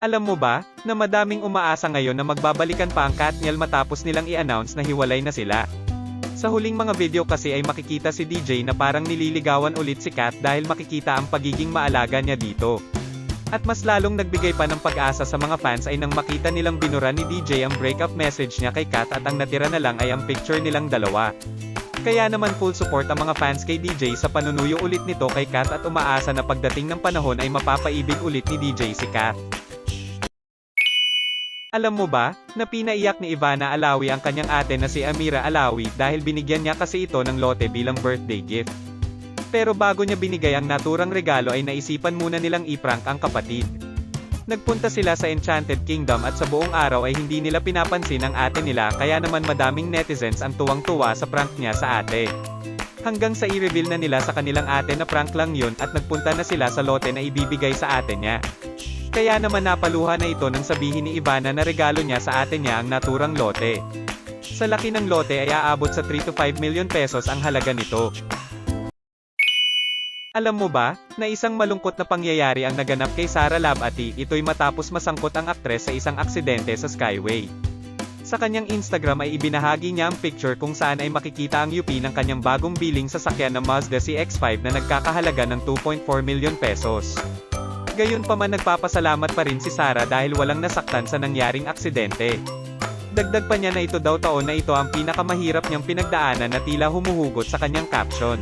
Alam mo ba, na madaming umaasa ngayon na magbabalikan pa ang Katniel matapos nilang i-announce na hiwalay na sila. Sa huling mga video kasi ay makikita si DJ na parang nililigawan ulit si Kat dahil makikita ang pagiging maalaga niya dito. At mas lalong nagbigay pa ng pag-asa sa mga fans ay nang makita nilang binura ni DJ ang breakup message niya kay Kat at ang natira na lang ay ang picture nilang dalawa. Kaya naman full support ang mga fans kay DJ sa panunuyo ulit nito kay Kat at umaasa na pagdating ng panahon ay mapapaibig ulit ni DJ si Kat. Alam mo ba, na pinaiyak ni Ivana Alawi ang kanyang ate na si Amira Alawi dahil binigyan niya kasi ito ng lote bilang birthday gift. Pero bago niya binigay ang naturang regalo ay naisipan muna nilang iprank ang kapatid. Nagpunta sila sa Enchanted Kingdom at sa buong araw ay hindi nila pinapansin ang ate nila kaya naman madaming netizens ang tuwang-tuwa sa prank niya sa ate. Hanggang sa i-reveal na nila sa kanilang ate na prank lang yun at nagpunta na sila sa lote na ibibigay sa ate niya. Kaya naman napaluha na ito nang sabihin ni Ivana na regalo niya sa ate niya ang naturang lote. Sa laki ng lote ay aabot sa 3 to 5 million pesos ang halaga nito. Alam mo ba, na isang malungkot na pangyayari ang naganap kay Sara Labati, ito'y matapos masangkot ang aktres sa isang aksidente sa Skyway. Sa kanyang Instagram ay ibinahagi niya ang picture kung saan ay makikita ang UP ng kanyang bagong biling sasakyan na Mazda CX-5 na nagkakahalaga ng 2.4 million pesos. Gayon pa man nagpapasalamat pa rin si Sara dahil walang nasaktan sa nangyaring aksidente. Dagdag pa niya na ito daw taon na ito ang pinakamahirap niyang pinagdaanan na tila humuhugot sa kanyang caption.